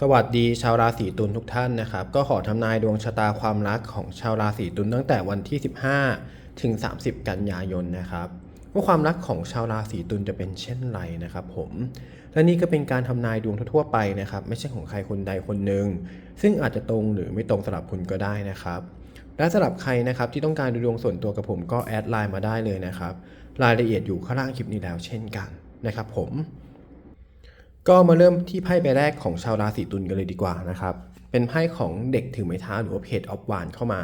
สวัสดีชาวราศีตุลทุกท่านนะครับ ก็ขอทำนายดวงชะตาความรักของชาวราศีตุลตั้งแต่วันที่ 15 ถึง 30 กันยายนนะครับว่าความรักของชาวราศีตุลจะเป็นเช่นไรนะครับ ผม และนี่ก็เป็นการทำนายดวงทั่วไปนะครับ ไม่ใช่ของใครคนใดคนหนึ่งซึ่งอาจจะตรงหรือไม่ตรงสำหรับคุณก็ได้นะครับ และสำหรับใครนะครับที่ต้องการดูดวงส่วนตัวกับผมก็แอดไลน์มาได้เลยนะครับ รายละเอียดอยู่ข้างล่างคลิปนี้แล้วเช่นกันนะครับ ผม ก็มาเริ่มที่ไพ่ใบแรกของชาวราศีตุลกันเลยดีกว่านะครับ เป็นไพ่ของเด็กถือไม้เท้าหรือว่าเพจออฟวานเข้ามา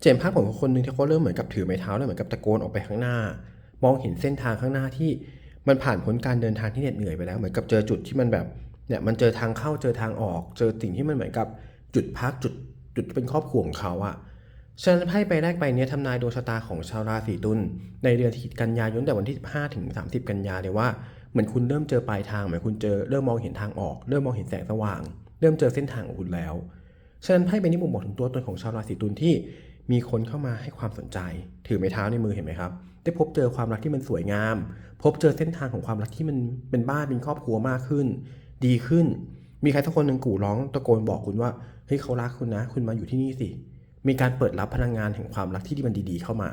เจนภาพของคนหนึ่งที่เขาเริ่มเหมือนกับถือไม้เท้าแล้วเหมือนกับตะโกนออกไปข้างหน้า มองเห็นเส้นทางข้างหน้าที่มันผ่านพ้นการเดินทางที่เหน็ดเหนื่อยไปแล้วเหมือนกับเจอจุดที่มันแบบเนี่ยมันเจอทางเข้าเจอทางออก เจอสิ่งที่มันเหมือนกับจุดพักจุดจุดเป็นครอบครัวของเขาอะฉะนั้นไพ่ใบแรกใบเนี้ยทำนายดวงชะตาของชาวราศีตุลในเดือนกันยายนแต่วันที่ 15 ถึง 30 กันยาเลยว่า เหมือนคุณเริ่มเจอปลายทางเหมือนคุณเจอเริ่มมองเห็นทางออก เริ่มมองเห็นแสงสว่าง เริ่มเจอเส้นทางของคุณแล้ว ฉะนั้นไพ่ใบนี้บ่งบอกถึงตัวตนของชาวราศีตุลที่มีคนเข้ามาให้ความสนใจ ถือไม้เท้าในมือเห็นไหมครับ ได้พบเจอความรักที่มันสวยงาม พบเจอเส้นทางของความรักที่มันเป็นบ้านเป็นครอบครัวมากขึ้น ดีขึ้น มีใครสักคนหนึ่งกู่ร้องตะโกนบอกคุณว่าเฮ้ยเขารักคุณนะ คุณมาอยู่ที่นี่สิ มีการเปิดรับพลังงานแห่งความรักที่มันดีๆ เข้ามา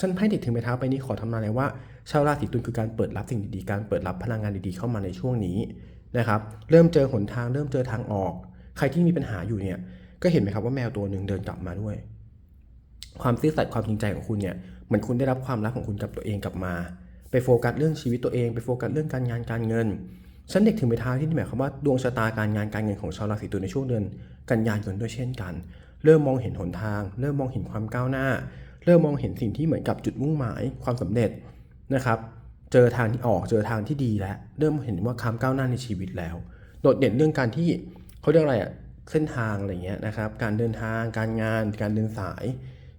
ฉันไพ่เด็กถึงไม้เท้าไปนี้ขอทำนายเลยว่า ชาวราศีตุลคือการเปิดรับสิ่งดีๆ การเปิดรับพลังงานดีๆเข้ามาในช่วงนี้นะครับเริ่มเจอหนทางเริ่มเจอทางออก ใครที่มีปัญหาอยู่เนี่ยก็เห็นไหมครับว่าแมวตัวหนึ่งเดินกลับมาด้วย ความซื่อสัตย์ความจริงใจของคุณเนี่ยเหมือนคุณได้รับความรักของคุณกับตัวเองกลับมา ไปโฟกัสเรื่องชีวิตตัวเองไปโฟกัสเรื่องการงานการเงินฉันเด็กถึงไม้เท้าที่นี่หมายความว่าดวงชะตาการงานการเงินของชาวราศีตุลในช่วงเดือนกันยายนด้วยเช่นกัน เริ่มมองเห็นหนทาง เริ่มมองเห็นความก้าวหน้า เริ่มมองเห็นสิ่งที่เหมือนกับจุดมุ่งหมายความสำเร็จ นะครับ เจอทางที่ออกเจอทางที่ดีแล้ว เริ่มเห็นว่าความก้าวหน้าในชีวิตแล้ว โดดเด่นเรื่องการที่เขาเรียกอะไรอะเส้นทางอะไรเงี้ยนะครับ การเดินทาง การงาน การเดินสาย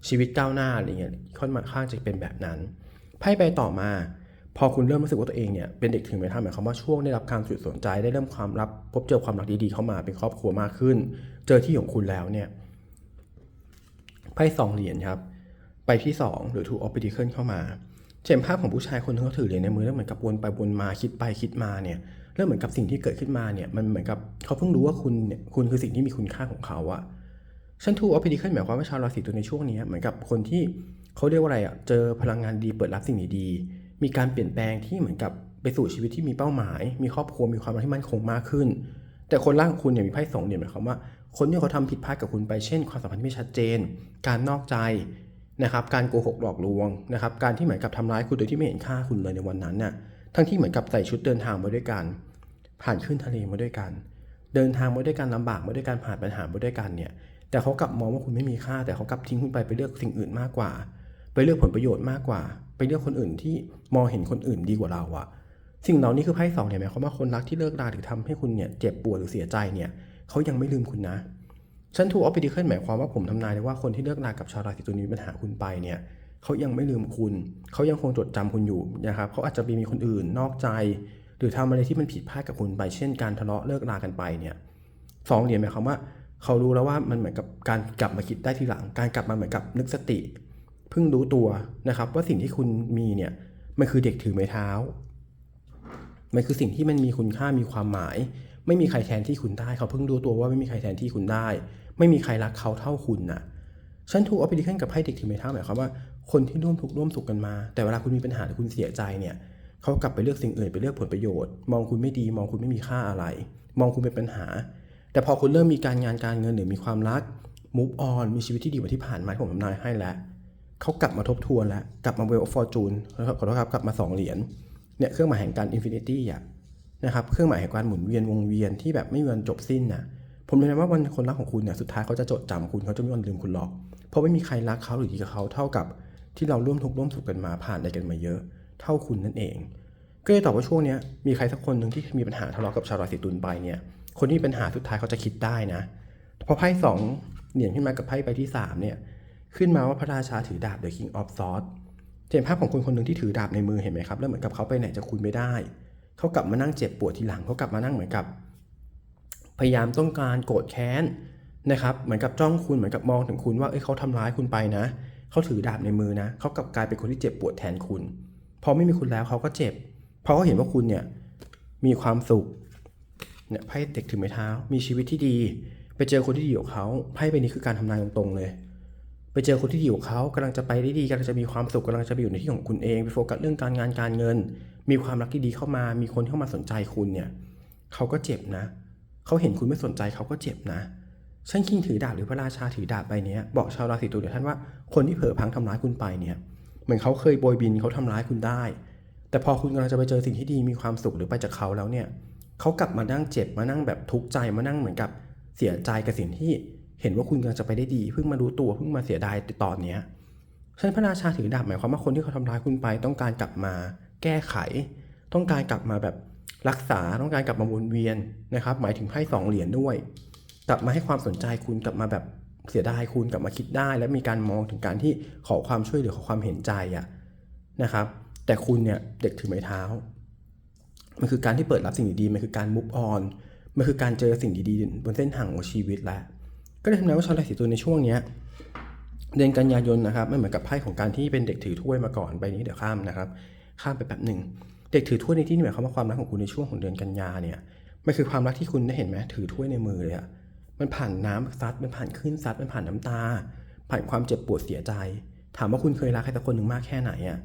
ชีวิตก้าวหน้าอะไรเงี้ยค่อนข้างจะเป็นแบบนั้นไพ่ใบต่อมา พอคุณเริ่มรู้สึกว่าตัวเองเนี่ยเป็นเด็กถึงไม้เท้าหมายความว่าช่วงได้รับการสุดสนใจได้เริ่มความรับ พบเจอความรักดีๆเข้ามาเป็นครอบครัวมากขึ้น เจอที่ของคุณแล้วเนี่ยไพ่สองเหรียญครับ ไปที่ 2 หรือ two of pentacles เข้ามา เช่นภาพของผู้ชายคนหนึงเขาถือเหรียญในมือแล้วเหมือนกับวนไปวนมาคิดไปคิดมาเนี่ยแล้วเหมือนกับสิ่งที่เกิดขึ้นมาเนี่ยมันเหมือนกับเขาเพิ่งรู้ว่าคุณเนี่ยคุณคือสิ่งที่มีคุณค่าของเขาอะชั้น two of pentacles หมายความว่าชาวราศีตุลในช่วงนี้เหมือนกับคนที่เขาเรียกว่าอะไรอะเจอพลังงานดีเปิดรับสิ่งดีๆมีการเปลี่ยนแปลงที่เหมือนกับไปสู่ชีวิตที่มีเป้าหมาย มีครอบครัวมีความรักที่มั่นคงมากขึ้น แต่คนร่างของคุณเนี่ยมีไพ่สองเหรียญหมายความว่า คนที่เขาทำผิดพลาดกับคุณไปเช่น ความสัมพันธ์ที่ไม่ชัดเจน การนอกใจ นะครับการโกหกหลอกลวงนะครับการที่เหมือนกับทำร้ายคุณโดยที่ไม่เห็นค่าคุณเลยในวันนั้นน่ะทั้งที่เหมือนกับใส่ชุดเดินทางมาด้วยกัน ผ่านขึ้นทะเลมาด้วยกัน เดินทางมาด้วยกันลำบากมาด้วยกันผ่านปัญหามาด้วยกันเนี่ยแต่เขากลับมองว่าคุณไม่มีค่า แต่เขากลับทิ้งคุณไปไปเลือกสิ่งอื่นมากกว่า ไปเลือกผลประโยชน์มากกว่า ไปเลือกคนอื่นที่มองเห็นคนอื่นดีกว่าเราอะสิ่งเหล่านี้คือไพ่สองเนี่ยหมายความว่าคนรักที่เลิกราหรือทำให้คุณเนี่ยเจ็บปวดหรือเสียใจเนี่ยเขายังไม่ลืมคุณนะ ฉันทูออฟฟิเคิลหมายความว่าผมทำนายเลยว่าคนที่เลิกรากับชาวราศีตุลมีปัญหาคุณไปเนี่ยเขายังไม่ลืมคุณ เขายังคงจดจำคุณอยู่นะครับเขาอาจจะมีคนอื่นนอกใจ หรือทำอะไรที่มันผิดพลาดกับคุณไป เช่นการทะเลาะเลิกรากันไปเนี่ยสองเหรียญหมายความว่าเขารู้แล้วว่ามันเหมือนกับการกลับมาคิดได้ทีหลัง การกลับมาเหมือนกับนึกสติเพิ่งรู้ตัวนะครับ ว่าสิ่งที่คุณมีเนี่ยมันคือเด็กถือไม้เท้า มันคือสิ่งที่มันมีคุณค่ามีความหมาย ไม่มีใครแทนที่คุณได้เขาเพิ่งรู้ตัวว่าไม่มีใครแทนที่คุณได้ ไม่มีใครรักเขาเท่าคุณน่ะฉันถูกเอาไปดิคันกับไพ่เด็กถือไม้เท้าหมายความว่าคนที่ร่วมทุกข์ร่วมสุขกันมา แต่เวลาคุณมีปัญหาหรือคุณเสียใจเนี่ยเขากลับไปเลือกสิ่งอื่นไปเลือกผลประโยชน์ มองคุณไม่ดี มองคุณไม่มีค่าอะไร มองคุณเป็นปัญหา แต่พอคุณเริ่มมีการงานการเงินหรือมีความรัก move on มีชีวิตที่ดีกว่าที่ผ่านมาที่ผมทำนายให้แล้วเขากลับมาทบทวนแล้ว กลับมา well of fortune นะครับขอโทษครับกลับมาสองเหรียญเนี่ยเครื่องหมายแห่งการ infinity อะ นะครับเครื่องหมายแห่งการหมุนเวียนวงเวียนที่แบบไม่มีวันจบสิ้นนะผมเลยนว่าวันคนรักของคุณเนี่ยสุดท้ายเขาจะจดจำคุณเขาจะไม่วันลืมคุณหรอก เพราะไม่มีใครรักเขาหรือดีกับเขาเท่ากับ ที่เราร่วมทุกข์ร่วมสุขกันมาผ่านอะไรกันมาเยอะ เท่าคุณนั่นเอง ก็เลยตอบว่าช่วงนี้มีใครสักคนหนึ่งที่มีปัญหาทะเลาะกับชาวราศีตุลไปเนี่ย คนที่มีปัญหาสุดท้ายเขาจะคิดได้นะพอไพ่สองเหรียญขึ้นมากับไพ่ใบที่สามเนี่ยขึ้นมาว่าพระราชาถือดาบ The King of Swords เห็นภาพของคนคนหนึ่งที่ถือดาบในมือเห็นไหมครับแล้วเหมือนกับเขาไปไหนจะคุยไม่ได้ เขากลับมานั่งเจ็บปวดทีหลังเขากลับมานั่งเหมือนกับ พยายามต้องการโกรธแค้นนะครับ เหมือนกับจ้องคุณเหมือนกับมองถึงคุณว่าเอ้ยเขาทำร้ายคุณไปนะเขาถือดาบในมือนะเขากลับกลายเป็นคนที่เจ็บปวดแทนคุณพอไม่มีคุณแล้วเขาก็เจ็บเพราะเขาเห็นว่าคุณเนี่ยมีความสุขเนี่ยไพ่เด็กถือไม้เท้า มีชีวิตที่ดี ไปเจอคนที่ดีของเขาไพ่ใบนี้คือการทำนายตรงๆเลย ไปเจอคนที่ดีของเขากำลังจะไปได้ดีกำลังจะมีความสุขกำลังจะไปอยู่ในที่ของคุณเองไปโฟกัสเรื่องการงานการเงิน มีความรักที่ดีเข้ามา มีคนเข้ามาสนใจคุณเนี่ยเขาก็เจ็บนะเขาเห็นคุณไม่สนใจเขาก็เจ็บนะช่างคิงถือดาบหรือพระราชาถือดาบใบเนี้ยบอกชาวราศีตุลเดี๋ยวท่านว่าคนที่เผลอพังทำร้ายคุณไปเนี่ยเหมือนเขาเคยโบยบินเขาทำร้ายคุณได้ แต่พอคุณกำลังจะไปเจอสิ่งที่ดีมีความสุขหรือไปจากเขาแล้วเนี่ยเขากลับมานั่งเจ็บมานั่งแบบทุกข์ใจมานั่งเหมือนกับเสียใจกับสิ่งที่ เห็นว่าคุณกำลังจะไปได้ดีเพิ่งมารู้ตัวเพิ่งมาเสียดายตอนเนี้ยฉะนันพระราชาถือดาบหมายความว่าคนที่เขาทำร้ายคุณไป ต้องการกลับมาแก้ไข ต้องการกลับมาแบบรักษาต้องการกลับมาวนเวียนนะครับ หมายถึงไพ่สองเหรียญด้วย กลับมาให้ความสนใจคุณกลับมาแบบเสียดายคุณกลับมาคิดได้ และมีการมองถึงการที่ขอความช่วยเหลือขอความเห็นใจอะนะครับ แต่คุณเนี่ยเด็กถือไม้เท้า มันคือการที่เปิดรับสิ่งดีๆมันคือการมุกออนมันคือการเจอสิ่งดีๆบนเส้นทางของชีวิตแล้ว ก็เลยทำให้ว่าชาวราศีตุลในช่วงเนี้ยเดือนกันยายนนะครับไม่เหมือนกับไพ่ของการที่เป็นเด็กถือถ้วยมาก่อนใบนี้เดี๋ยวข้ามนะครับ ข้ามไปแป๊บหนึ่งเด็กถือถ้วยในที่นี่หมายความว่าความรักของคุณในช่วงของเดือนกันยาเนี่ยมันคือความรักที่คุณได้เห็นไหมถือถ้วยในมือเลยอะมันผ่านน้ำซัดมันผ่านคลื่นซัดมันผ่านน้ำตา ผ่านความเจ็บปวดเสียใจ ถามว่าคุณเคยรักใครสักคนหนึ่งมากแค่ไหนอะ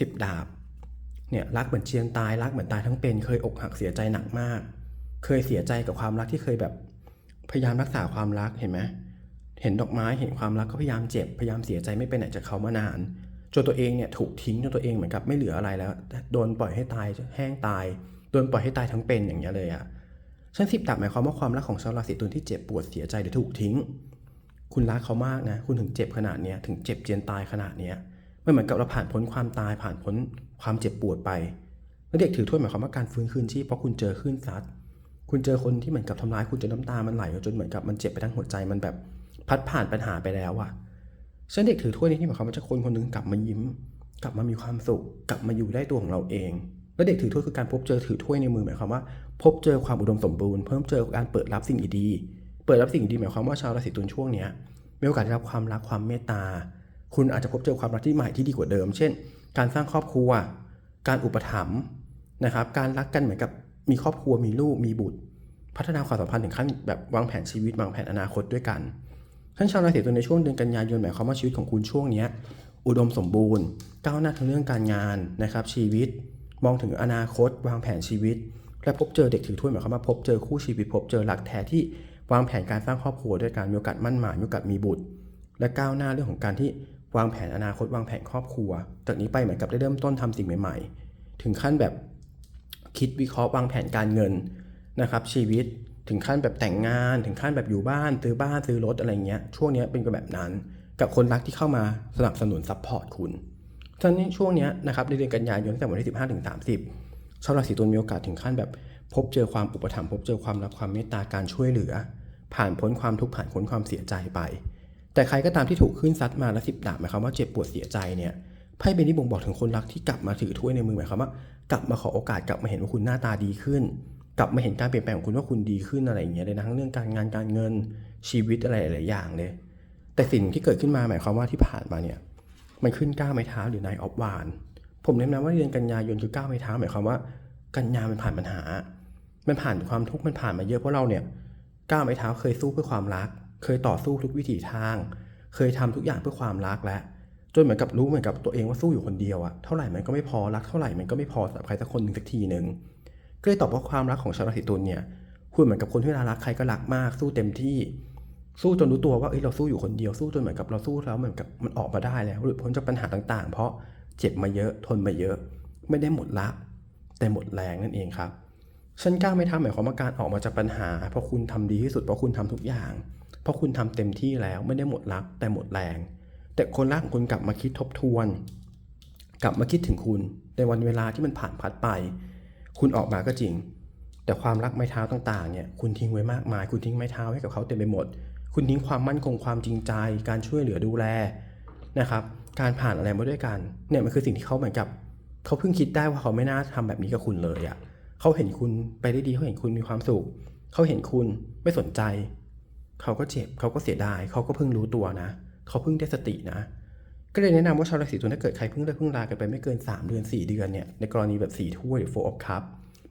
สิบดาบเนี่ยรักเหมือนเชียงตายรักเหมือนตายทั้งเป็น เคยอกหักเสียใจหนักมาก เคยเสียใจกับความรักที่เคยแบบ พยายามรักษาความรักเห็นไหมเห็นดอกไม้เห็นความรักก็พยายามเจ็บพยายามเสียใจไม่ไปไหนจากเขามานานจนตัวเองเนี่ยถูกทิ้งจนตัวเองเหมือนกับไม่เหลืออะไรแล้ว โดนปล่อยให้ตายแห้งตาย โดนปล่อยให้ตายทั้งเป็นอย่างเงี้ยเลยอะฉันสิบดาบหมายความว่าความรักของชาวราศีตุลที่เจ็บปวดเสียใจหรือถูกทิ้ง คุณรักเขามากนะ คุณถึงเจ็บขนาดเนี้ยถึงเจ็บเจียนตายขนาดเนี้ยไม่เหมือนกับเราผ่านพ้นความตายผ่านพ้นความเจ็บปวดไปแล้วเด็กถือถ้วยหมายความว่าการฟื้นคืนชีพเพราะคุณเจอคลื่นซัด คุณเจอคนที่เหมือนกับทำร้ายคุณจนน้ำตามันไหลจนเหมือนกับมันเจ็บไปทั้งหัวใจมันแบบพัดผ่านปัญหาไปแล้วอะฉันเด็กถือถ้วยนี้ที่หมายความว่าจะคนคนหนึงกลับมายิ้ม กลับมามีความสุข กลับมาอยู่ได้ตัวของเราเอง แล้วเด็กถือถ้วยคือการพบเจอถือถ้วยในมือหมายความว่า พบเจอความอุดมสมบูรณ์เพิ่มเจอการเปิดรับสิ่งดีๆเปิดรับสิ่งดีหมายความว่าชาวราศีตุลช่วงเนี้ยมีโอกาสได้รับความรักความเมตตา คุณอาจจะพบเจอความรักที่ใหม่ที่ดีกว่าเดิม เช่น การสร้างครอบครัว การอุปถัมภ์นะครับ การรักกันเหมือนกับ มีครอบครัวมีลูกมีบุตร พัฒนาความสัมพันธ์ถึงขั้นแบบวางแผนชีวิตวางแผนอนาคตด้วยกันท่านชาวราศีตุลในช่วงเดือนกันยายนหมายความว่าชีวิตของคุณช่วงนี้อุดมสมบูรณ์ ก้าวหน้าทางเรื่องการงานนะครับ ชีวิตมองถึงอนาคต วางแผนชีวิต และพบเจอเด็กถือถ้วยหมายความว่าพบเจอคู่ชีวิต พบเจอหลักแท้ที่วางแผนการสร้างครอบครัวด้วยการมีโอกาสมั่นหมายมีโอกาสมีบุตร และก้าวหน้าเรื่องของการที่วางแผนอนาคตวางแผนครอบครัวจากนี้ไปเหมือนกับได้เริ่มต้นทำสิ่งใหม่ ๆ ถึงขั้นแบบ คิดวิเคราะห์วางแผนการเงินนะครับชีวิตถึงขั้นแบบแต่งงาน ถึงขั้นแบบอยู่บ้านซื้อบ้านซื้อรถอะไรเงี้ยช่วงนี้เป็นแบบนั้น กับคนรักที่เข้ามาสนับสนุนซัพพอร์ตคุณฉะนั้นช่วงนี้นะครับในเดือนกันยายนตั้งแต่วันที่15ถึง30ชาวราศีตุลมีโอกาสถึงขั้นแบบพบเจอความอุปถัมภ์พบเจอความรักความเมตตาการช่วยเหลือ ผ่านพ้นความทุกข์ผ่านพ้นความเสียใจไป แต่ใครก็ตามที่ถูกขึ้นซัดมาแล้วสิบดาบหมายความว่าเจ็บปวดเสียใจเนี่ย ไพ่ใบนี้บ่งบอกถึงคนรักที่กลับมาถือถ้วยในมือหมายความว่ากลับมาขอโอกาสกลับมาเห็นว่าคุณหน้าตาดีขึ้น กลับมาเห็นการเปลี่ยนแปลงของคุณว่าคุณดีขึ้นอะไรอย่างเงี้ยเลยนะทั้งเรื่องการงานการเงินชีวิตอะไรหลายอย่างเลย แต่สิ่งที่เกิดขึ้นมาหมายความว่าที่ผ่านมาเนี่ยมันขึ้นก้าวไม้เท้าหรือนายออฟวานผมแนะนำว่าเดือนกันยายนคือก้าวไม้เท้าหมายความว่ากันยามันผ่านปัญหา มันผ่านความทุกข์มันผ่านมาเยอะเพราะเราเนี่ยก้าวไม้เท้าเคยสู้เพื่อความรัก เคยต่อสู้ทุกวิถีทาง เคยทำทุกอย่างเพื่อความรักแล้ว จนเหมือนกับรู้เหมือนกับตัวเองว่าสู้อยู่คนเดียวอะเท่าไหร่มันก็ไม่พอรักเท่าไหร่มันก็ไม่พอสำหรับใครสักคนหนึ่งสักทีหนึ่งก็เลยตอบว่าความรักของชาวราศีตุลเนี่ยคุณเหมือนกับคนที่เวลารักใครก็รักมากสู้เต็มที่ สู้จนรู้ตัวว่าเอ้ยเราสู้อยู่คนเดียวสู้จนเหมือนกับเราสู้แล้วเหมือนกับมันออกมาได้แล้วหลุดพ้นจากปัญหาต่างๆ เพราะเจ็บมาเยอะทนมาเยอะ ไม่ได้หมดรักแต่หมดแรงนั่นเองครับฉันกล้าไม่ทำหมายความว่าการออกมาจากปัญหา เพราะคุณทำดีที่สุดเพราะคุณทำทุกอย่าง เพราะคุณทำเต็มที่แล้วไม่ได้หมดรักแต่หมดแรง แต่คนรักของคุณกลับมาคิดทบทวน กลับมาคิดถึงคุณในวันเวลาที่มันผ่านพัดไป คุณออกมาก็จริง แต่ความรักไม้เท้าต่างๆเนี่ยคุณทิ้งไว้มากมาย คุณทิ้งไม้เท้าให้กับเขาเต็มไปหมด คุณทิ้งความมั่นคงความจริงใจ การช่วยเหลือดูแลนะครับ การผ่านอะไรมาด้วยกันเนี่ยมันคือสิ่งที่เขาเหมือนกับเขาเพิ่งคิดได้ว่าเขาไม่น่าทำแบบนี้กับคุณเลยอะ่ะเขาเห็นคุณไปได้ดีเขาเห็นคุณมีความสุขเขาเห็นคุณไม่สนใจ เขาก็เจ็บเขาก็เสียดายเขาก็เพิ่งรู้ตัวนะ เขาเพิ่งได้สตินะ ก็เลยแนะนำว่าชาวราศีตุลถ้าเกิดใครเพิ่งเลิกเพิ่งลากันไปไม่เกิน 3 เดือน 4 เดือนเนี่ยในกรณีแบบ4ถ้วยหรือ four of cup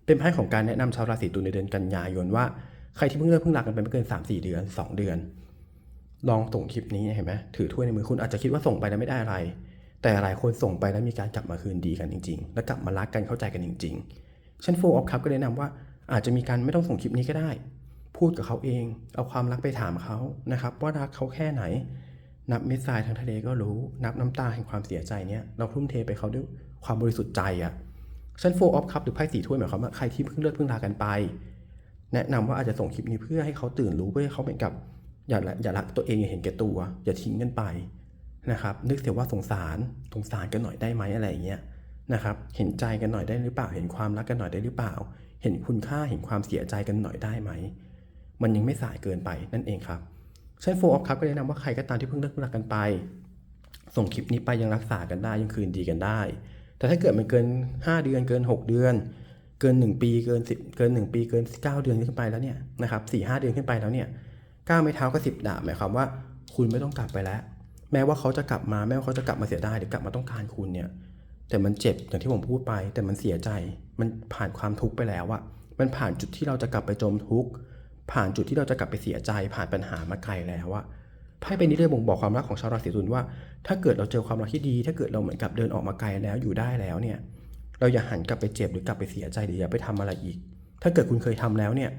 เป็นไพ่ของการแนะนำชาวราศีตุลในเดือนกันยายนว่าใครที่เพิ่งเลิกเพิ่งรักกันไปไม่เกิน 3-4 เดือน 2 เดือน ลองส่งคลิปนี้เห็นไหมถือถ้วยในมือคุณอาจจะคิดว่าส่งไปแล้วไม่ได้อะไร แต่หลายคนส่งไปแล้วมีการกลับมาคืนดีกันจริง ๆ และกลับมารักกันเข้าใจกันจริงๆฉันโฟออฟคัพก็แนะนำว่าอาจจะมีการไม่ต้องส่งคลิปนี้ก็ได้ พูดกับเขาเอง เอาความรักไปถามเขานะครับ ว่ารักเขาแค่ไหน นับเม็ดทรายทางทะเลก็รู้ นับน้ำตาแห่งความเสียใจเนี่ยเราทุ่มเทไปเขาด้วยความบริสุทธิ์ใจอะ่ะฉันโฟออฟคัพหรือไพ่สีถ้วยหมายความว่าใครที่เพิ่งเลิกเพิ่งลากันไป แนะนำว่าอาจจะส่งคลิปนี้เพื่อให้เขาตื่นรู้เพื่อให้เขาเหมือนกับอย่าละอย่ารักตัวเองอย่าเห็นแก่ตัวอย่าทิ้งกันไปนะครับ นึกเสียว่าสงสารสงสารกันหน่อยได้ไหมอะไรอย่างเงี้ยนะครับเห็นใจกันหน่อยได้หรือเปล่า เห็นความรักกันหน่อยได้หรือเปล่า เห็นคุณค่าเห็นความเสียใจกันหน่อยได้ไหม มันยังไม่สายเกินไปนั่นเองครับ เช่นโฟออฟครับก็แนะนำว่าใครก็ตามที่เพิ่งเลิกรักกันไป ส่งคลิปนี้ไปยังรักษากันได้ยังคืนดีกันได้ แต่ถ้าเกิดมันเกิน 5 เดือนเกิน 6 เดือน เกิน 1 ปีเกิน10เกิน 1 ปีเกิน 9 เดือนขึ้นไปแล้วเนี่ยนะครับสี่ห้าเดือนขึ้นไปแล้วเนี่ยก้าวไม่เท้าก็สิบดาบหมายความว่าคุณไม่ต้องกลับไปแล้ว แม้ว่าเขาจะกลับมาแม้ว่าเขาจะกลับมาเสียดายหรือกลับมาต้องการคุณเนี่ยแต่มันเจ็บอย่างที่ผมพูดไป แต่มันเสียใจมันผ่านความทุกข์ไปแล้วอะมันผ่านจุดที่เราจะกลับไปจมทุกข์ ผ่านจุดที่เราจะกลับไปเสียใจผ่านปัญหามาไกลแล้วอะไพ่ใบนี้เลยบ่งบอกความรักของชาวราศีตุลว่า ถ้าเกิดเราเจอความรักที่ดี ถ้าเกิดเราเหมือนกับเดินออกมาไกลแล้วอยู่ได้แล้วเนี่ย เราอย่าหันกลับไปเจ็บหรือกลับไปเสียใจหรืออย่าไปทำอะไรอีก ถ้าเกิดคุณเคยทำแล้วเนี่ย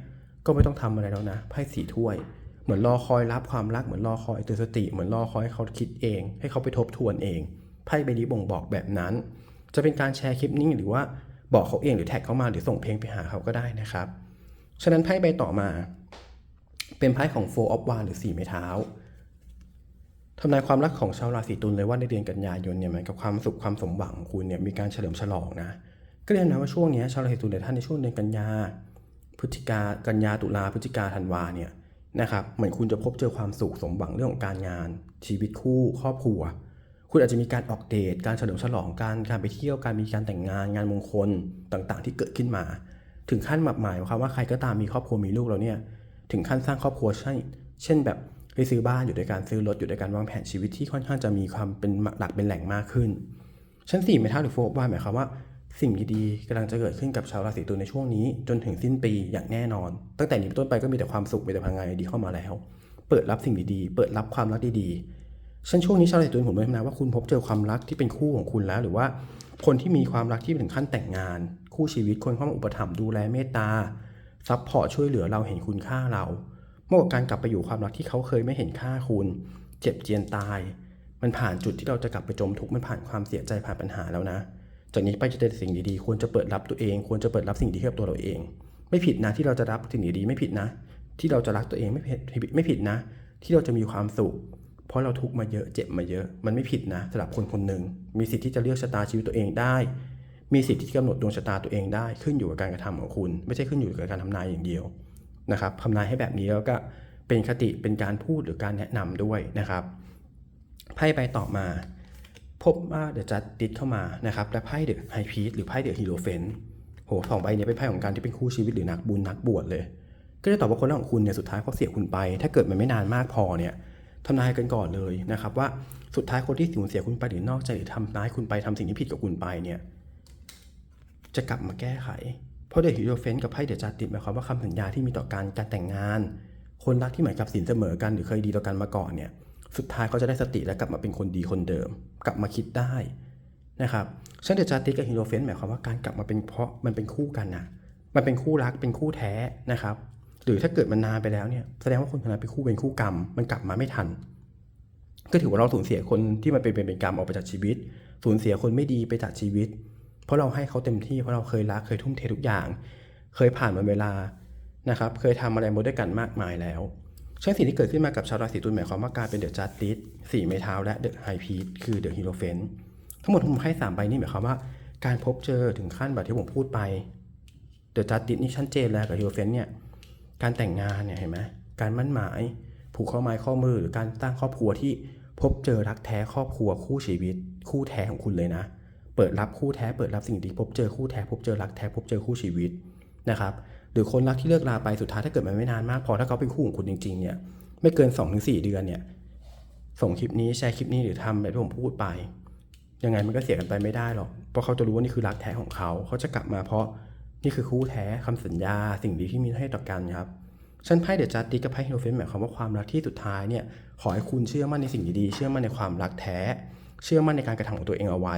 ก็ไม่ต้องทำอะไรแล้วนะไพ่สีถ้วย เหมือนรอคอยรับความรักเหมือนรอคอยเตือนสติ เหมือนรอคอยให้เขาคิดเอง ให้เขาไปทบทวนเองไพ่ใบนี้บ่งบอกแบบนั้น จะเป็นการแชร์คลิปนี้หรือว่าบอกเขาเองหรือแท็กเขามาหรือส่งเพลงไปหาเขาก็ได้นะครับ ฉะนั้นไพ่ใบต่อมา เป็นไพ่ของ Four of Wands หรือสี่ไม้เท้าทำนายความรักของชาวราศีตุลเลยว่าในเดือนกันยายนเนี่ยเหมือนกับความสุขความสมหวังของคุณเนี่ยมีการเฉลิมฉลองนะ ก็เรียนนะว่าช่วงนี้ชาวราศีตุลในท่านในช่วงเดือนกันยาพฤศจิกากันยาตุลาพฤศจิกาธันวาเนี่ยนะครับเหมือนคุณจะพบเจอความสุขสมหวังเรื่องของการงาน ชีวิตคู่ ครอบครัว คุณอาจจะมีการออกเดทการเฉลิมฉลองการการไปเที่ยวการมีการแต่งงานงานมงคลต่างๆ ที่เกิดขึ้นมา ถึงขั้นหมายหมายว่าใครก็ตามมีครอบครัวมีลูกแล้วเนี่ย ถึงขั้นสร้างครอบครัวใช่เช่นแบบไปซื้อบ้านอยู่ด้วยการซื้อรถอยู่ด้วยการวางแผนชีวิตที่ค่อนข้างจะมีความเป็นหลักเป็นแหล่งมากขึ้น ชั้นสี่ไม่เท่าหรือโฟกว่าหมายความว่าสิ่งดีๆกำลังจะเกิดขึ้นกับชาวราศีตุลในช่วงนี้ จนถึงสิ้นปีอย่างแน่นอน ตั้งแต่นี้เป็นต้นไปก็มีแต่ความสุขมีแต่พลังงานดีเข้ามาแล้ว เปิดรับสิ่งดีๆ เปิดรับความรักดีๆฉันช่วงนี้ชาวราศีตุลผมเลยทำนายว่าคุณพบเจอความรักที่เป็นคู่ของคุณแล้ว หรือว่าคนที่มีความรักที่ถึงขั้นแต่งงาน คู่ชีวิตคนเข้ามาอุปถัมภ์ดูแลเมตตา ซัพพอร์ตช่วยเหลือเราเห็นคุณค่าเราเมื่อกับการกลับไปอยู่ความรักที่เขาเคยไม่เห็นค่าคุณ เจ็บเจียนตาย มันผ่านจุดที่เราจะกลับไปจมทุกข์มันผ่านความเสียใจผ่านปัญหาแล้วนะ จากนี้ไปจะเจอสิ่งดีๆ ควรจะเปิดรับตัวเอง ควรจะเปิดรับสิ่งดีให้กับตัวเราเอง ไม่ผิดนะที่เราจะรับสิ่งดีๆไม่ผิดนะ ที่เราจะรักตัวเองไม่ผิดไม่ผิดนะ ที่เราจะมีความสุข เพราะเราทุกข์มาเยอะเจ็บมาเยอะ มันไม่ผิดนะสำหรับคนคนหนึ่งมีสิทธิ์ที่จะเลือกชะตาชีวิตตัวเองได้ มีสิทธิ์ที่กำหนดดวงชะตาตัวเองได้ขึ้นอยู่กับการกระทำของคุณ ไม่ใช่ขึ้นอยู่กับการทำนายอย่างเดียวนะครับทำนายให้แบบนี้แล้วก็เป็นคติเป็นการพูดหรือการแนะนำด้วยนะครับไพ่ใบต่อมา พบว่าเดอะจัดติดเข้ามานะครับและไพ่เดอะไฮพีทหรือไพ่เดอะฮีโรเฟนโหสองใบนี้เป็นไพ่ของการที่เป็นคู่ชีวิตหรือนักบุญนักบวชเลย ก็จะตอบว่าคนของคุณเนี่ยสุดท้ายเขาเสียคุณไป ถ้าเกิดมันไม่นานมากพอเนี่ยทำนายกันก่อนเลยนะครับว่าสุดท้ายคนที่สูญเสียคุณไปหรือนอกใจหรือทำร้ายคุณไปทำสิ่งที่ผิดกับคุณไปเนี่ย จะกลับมาแก้ไข เพราะเดอะฮีโรเฟนกับไพ่เดอะจัดติดหมายความว่าคำสัญญาที่มีต่อการการแต่งงาน คนรักที่เหมือนกับสินเสมอกันหรือเคยดีต่อกันมาก่อนเนี่ยสุดท้ายเขาจะได้สติและกลับมาเป็นคนดีคนเดิม กลับมาคิดได้นะครับเช่นเดอะจาติกับฮีโรเฟนหมายความว่าการกลับมาเป็นเพราะมันเป็นคู่กันนะมันเป็นคู่รักเป็นคู่แท้นะครับ หรือถ้าเกิดมันนานไปแล้วเนี่ยแสดงว่าคนคนนั้นเป็นคู่เป็นคู่กรรม มันกลับมาไม่ทัน ก็ถือว่าเราสูญเสียคนที่มันเป็นเป็นกรรมออกไปจากชีวิต สูญเสียคนไม่ดีไปจากชีวิต เพราะเราให้เขาเต็มที่เพราะเราเคยรักเคยทุ่มเททุกอย่าง เคยผ่านมันเวลานะครับเคยทำอะไรมาด้วยกันมากมายแล้วใช่สิ่งที่เกิดขึ้นมากับชาวราศีตุลหมายความว่าการเป็นเดอะจัดติสสี่ไม้เท้าและเดอะไฮพีทคือเดอะฮีโรเฟนทั้งหมดผมให้สามใบนี้หมายความว่าการพบเจอถึงขั้นแบบที่ผมพูดไปเดอะจัดติสนี่ชัดเจนแล้วกับฮีโรเฟนเนี่ยการแต่งงานเนี่ยเห็นไหมการมั่นหมายผูกข้อไม้ข้อมือหรือการตั้งครอบครัวที่พบเจอรักแท้ครอบครัวคู่ชีวิต คู่แท้ของคุณเลยนะ เปิดรับคู่แท้เปิดรับสิ่งดีพบเจอคู่แท้พบเจอรักแท้พบเจอคู่ชีวิตนะครับหรือคนรักที่เลิกลาไปสุดท้ายถ้าเกิดมันไม่นานมากพอถ้าเขาเป็นคู่ของคุณจริงๆเนี่ยไม่เกิน 2-4 เดือนเนี่ยส่งคลิปนี้แชร์คลิปนี้หรือทำแบบที่ผมพูดไป ยังไงมันก็เสียกันไปไม่ได้หรอกเพราะเขาจะรู้ว่านี่คือรักแท้ของเขา เขาจะกลับมาเพราะนี่คือคู่แท้คำสัญญา สิ่งดีที่มีให้ต่อกันครับฉันไพ่เดอะจัดติกับไพ่ฮิโรเฟนหมายความว่าความรักที่สุดท้ายเนี่ยขอให้คุณเชื่อมั่นในสิ่งดีๆเชื่อมั่นในความรักแท้ เชื่อมั่นในการกระทำของตัวเองเอาไว้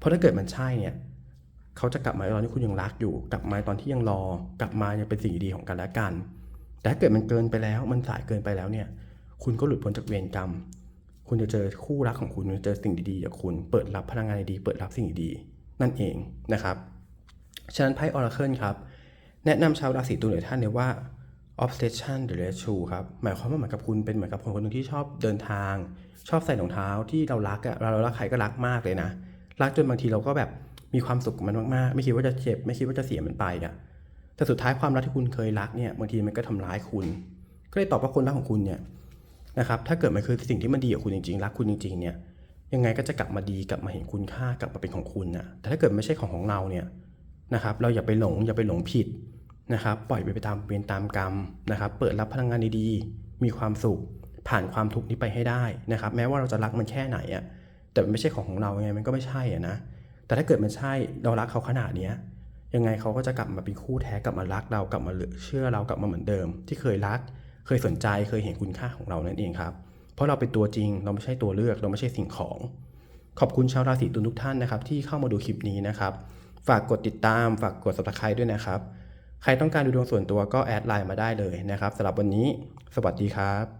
เพราะถ้าเกิดมันใช่เนี่ยเขาจะกลับมาตอนที่คุณยังรักอยู่ กลับมาตอนที่ยังรอ กลับมายังเป็นสิ่งดีของกันและกัน แต่ถ้าเกิดมันเกินไปแล้ว มันสายเกินไปแล้วเนี่ย คุณก็หลุดพ้นจากเวรกรรม คุณจะเจอคู่รักของคุณคณจะเจอสิ่งดีๆจากคุณ เปิดรับพลังงานดีๆเปิดรับสิ่งดีๆนั่นเองนะครับ ฉะนั้นไพ่ Oracle ครับ แนะนำชาวราศีตุลหลายท่านเนี่ยว่า obsession the red shoe ครับ หมายความว่าเหมือนกับคุณเป็นเหมือนกับคนคนหนึ่งที่ชอบเดินทาง ชอบใส่รองเท้าที่เรารักอะเรารักใครก็รักมากเลยนะ รักจนบางทีเราก็แบบมีความสุขกับมันมากๆ ไม่คิดว่าจะเจ็บ ไม่คิดว่าจะเสียมันไปอะแต่สุดท้ายความรักที่คุณเคยรักเนี่ยบางทีมันก็ทำร้ายคุณ ก็เลยตอบว่าคนรักของคุณเนี่ยนะครับถ้าเกิดมันคือสิ่งที่มันดีกับคุณจริงๆ รักคุณจริงๆเนี่ยยังไงก็จะกลับมาดีกลับมาเห็นคุณค่ากลับมาเป็นของคุณนะแต่ถ้าเกิดไม่ใช่ของของเราเนี่ยนะครับเราอย่าไปหลงอย่าไปหลงผิดนะครับปล่อยไปไปตามเวรตามกรรมนะครับเปิดรับพลังงานดีๆมีความสุขผ่านความทุกข์นี้ไปให้ได้นะครับแม้ว่าเราจะรักมันแค่ไหนอะ แต่มันไม่ใช่ของของเราไงมันก็ไม่ใช่อะนะแต่ถ้าเกิดมันใช่เรารักเขาขนาดเนี้ยยังไงเขาก็จะกลับมาเป็นคู่แท้กลับมารักเรากลับมาเชื่อเรากลับมาเหมือนเดิม ที่เคยรัก เคยสนใจเคยเห็นคุณค่าของเรานั่นเองครับ เพราะเราเป็นตัวจริงเราไม่ใช่ตัวเลือกเราไม่ใช่สิ่งของ ขอบคุณชาวราศีตุลทุกท่านนะครับ ที่เข้ามาดูคลิปนี้นะครับ ฝากกดติดตามฝากกด subscribe ด้วยนะครับ ใครต้องการดูดวงส่วนตัวก็แอดไลน์มาได้เลยนะครับสำหรับวันนี้ สวัสดีครับ